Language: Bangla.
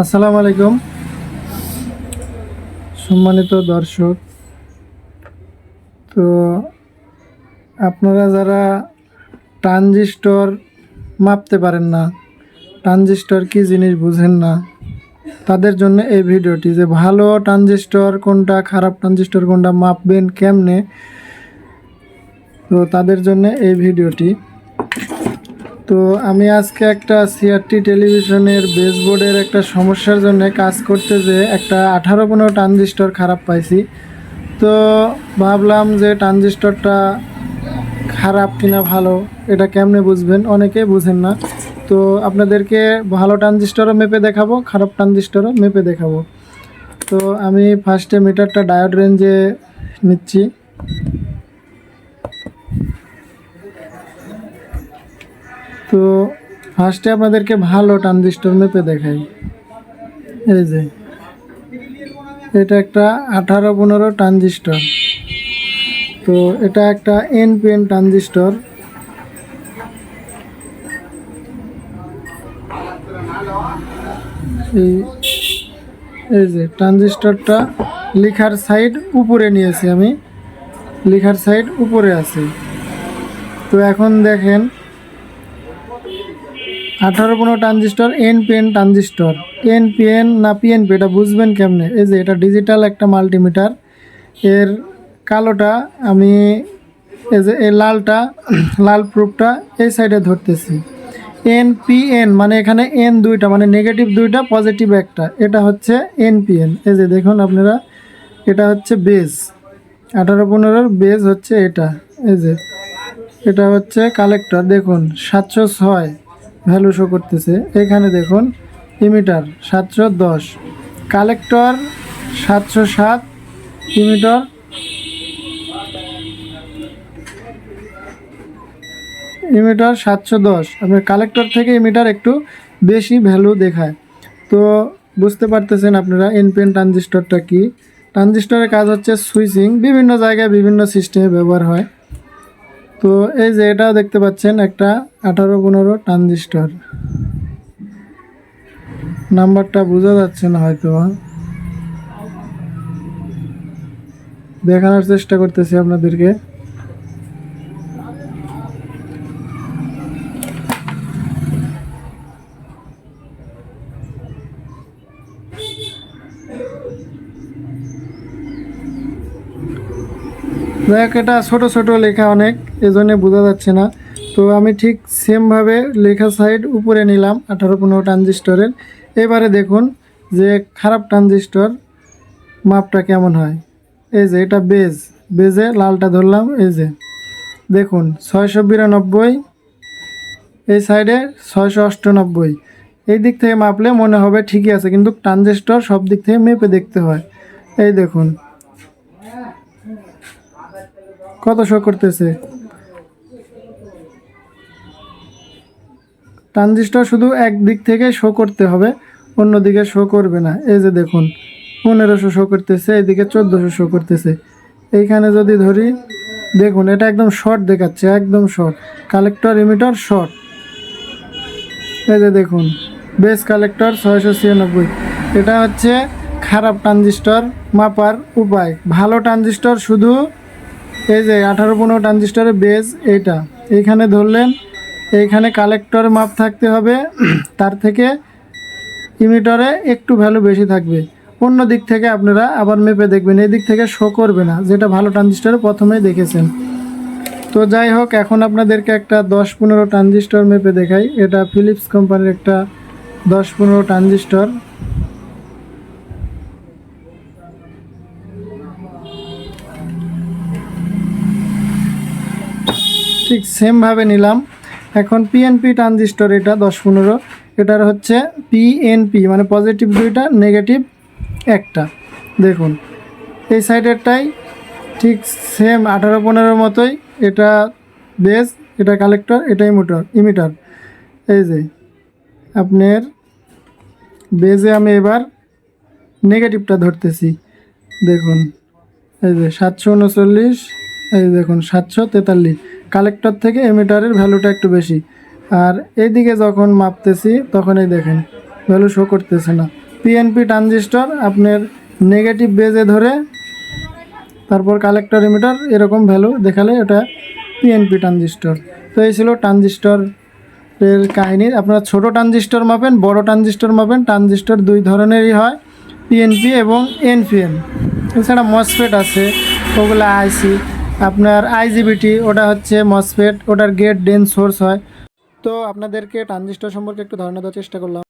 আসসালামু আলাইকুম। সম্মানিত দর্শক, তো আপনারা যারা ট্রানজিস্টর মাপতে পারেন না, ট্রানজিস্টর কি জিনিস বুঝেন না, তাদের জন্য এই ভিডিওটি যে ভালো ট্রানজিস্টর কোনটা, খারাপ ট্রানজিস্টর কোনটা মাপবেন কেমনে, তো তাদের জন্য এই ভিডিওটি তো আমি আজকে একটা সিআরটি টেলিভিশনের বেসবোর্ডের একটা সমস্যার জন্য কাজ করতে যে একটা আঠারো পনেরো ট্রানজিস্টর খারাপ পাইছি। তো ভাবলাম যে ট্রানজিস্টরটা খারাপ কিনা ভালো, এটা কেমনে বুঝবেন? অনেকেই বুঝেন না। তো আপনাদেরকে ভালো ট্রানজিস্টরও মেপে দেখাবো, খারাপ ট্রানজিস্টরও মেপে দেখাবো। তো আমি ফার্স্টে মিটারটা ডায়োড রেঞ্জে নিচ্ছি। তো ফার্স্টে আপনাদেরকে ভালো ট্রানজিস্টর মেপে দেখাই। এই যে, এটা একটা আঠারো পনেরো ট্রানজিস্টর তো এটা একটা এনপিএন ট্রানজিস্টর এই এই যে ট্রানজিস্টরটা লিখার সাইড উপরে নিয়েছি আমি। লিখার সাইড উপরে আছে। তো এখন দেখেন আঠারো পনেরো ট্রানজিস্টর এনপিএন ট্রানজিস্টর এনপিএন না পিএনপি এটা বুঝবেন কেমনে? এই যে এটা ডিজিটাল একটা মাল্টিমিটার এর কালোটা আমি এই যে এই লালটা, লাল প্রুফটা এই সাইডে ধরতেছি। এন পি এন মানে এখানে এন দুইটা মানে নেগেটিভ দুইটা পজিটিভ একটা। এটা হচ্ছে এনপিএন এই যে দেখুন আপনারা, এটা হচ্ছে বেস আঠারো পনেরোর বেজ হচ্ছে এটা। এই যে, এটা হচ্ছে কালেক্টর দেখুন, সাতশো ছয়। ভ্যালু শো করতেছে। এখানে দেখুন ইমিটার সাতশো দশ কালেক্টর সাতশো সাত ইমিটার ইমিটার সাতশো দশ। আপনার কালেক্টর থেকে ইমিটার একটু বেশি ভ্যালু দেখায়। তো বুঝতে পারতেছেন আপনারা এনপিএন ট্রানজিস্টরটা কি? ট্রানজিস্টরের কাজ হচ্ছে সুইচিং বিভিন্ন জায়গায় বিভিন্ন সিস্টেমে ব্যবহার হয়। তো এই যে এটাও দেখতে পাচ্ছেন, একটা আঠারো পনেরো ট্রানজিস্টর। নাম্বারটা বোঝা যাচ্ছে না হয়তো। দেখানোর চেষ্টা করতেছি আপনাদেরকে। দেখ, এটা ছোটো ছোটো লেখা অনেক, এজন্য বোঝা যাচ্ছে না। তো আমি ঠিক সেমভাবে লেখা সাইড উপরে নিলাম, আঠারো পনেরো ট্রানজিস্টরের এবারে দেখুন যে খারাপ ট্রানজিস্টর মাপটা কেমন হয়। এই যে, এটা বেজ, বেজে লালটা ধরলাম, এই যে। দেখুন, ছয়শো বিরানব্বই, এই সাইডে ছয়শো অষ্টানব্বই। এই দিক থেকে মাপলে মনে হবে ঠিকই আছে, কিন্তু ট্রানজিস্টর সব দিক থেকে মেপে দেখতে হয়। এই দেখুন কত শো করতেছে? ট্রানজিস্টর শুধু এক দিক থেকে শো করতে হবে, অন্য দিকে শো করবে না। এই যে দেখুন, পনেরোশো শো করতেছে এদিকে চোদ্দোশো শো করতেছে। এইখানে যদি ধরি, দেখুন, এটা একদম শর্ট দেখাচ্ছে, একদম শর্ট। Collector emitter short. এই যে দেখুন, বেস কালেক্টর ছয়শো ছিয়ানব্বই। এটা হচ্ছে খারাপ ট্রানজিস্টর মাপার উপায়। ভালো ট্রানজিস্টর শুধু এই যে আঠারো পনেরো ট্রানজিস্টরের বেজ, এইটা। এইখানে ধরলেন, এইখানে কালেক্টর মাপ থাকতে হবে, তার থেকে ইমিটারে একটু ভ্যালু বেশি থাকবে। অন্য দিক থেকে আপনারা আবার মেপে দেখবেন, এই দিক থেকে শো করবে না, যেটা ভালো ট্রানজিস্টরে প্রথমেই দেখেছেন। তো যাই হোক, এখন আপনাদেরকে একটা দশ পনেরো ট্রানজিস্টর মেপে দেখাই। এটা ফিলিপস কোম্পানির একটা দশ পনেরো ট্রানজিস্টর। ঠিক সেমভাবে নিলাম। এখন পিএনপি ট্রানজিস্টর এটা দশ পনেরো। এটার হচ্ছে পিএনপি মানে পজিটিভ দুইটা নেগেটিভ একটা। দেখুন, এই সাইডেরটাই ঠিক সেম আঠারো পনেরোর মতোই। এটা বেস এটা কালেক্টর এটা ইমিটার ইমিটার এই যে, আপনার বেজে আমি এবার নেগেটিভটা ধরতেছি। দেখুন, এই যে সাতশো উনচল্লিশ, এই দেখুন, সাতশো তেতাল্লিশ। কালেক্টর থেকে এমিটারের ভ্যালুটা একটু বেশি। আর এইদিকে যখন মাপতেছি তখন এই দেখেন ভ্যালু শো করতেছে না। পিএনপি ট্রানজিস্টর আপনার নেগেটিভ বেজে ধরে, তারপর কালেক্টর ইমিটার এরকম ভ্যালু দেখালে ওটা পিএনপি ট্রানজিস্টর তো এই ছিল ট্রানজিস্টর এর কাহিনী। আপনারা ছোট ট্রানজিস্টর মাপেন, বড় ট্রানজিস্টর মাপেন ট্রানজিস্টর দুই ধরনেরই হয় পিএনপি এবং এনপিএন এছাড়া মসফেট আছে, ওগুলো আইসি আপনার আইজিবিটি, ওটা হচ্ছে মসফেট ওটার গেট ডেন সোর্স হয়। তো আপনাদেরকে ট্রানজিস্টার সম্পর্কে একটু ধারণা দেওয়ার চেষ্টা করলাম।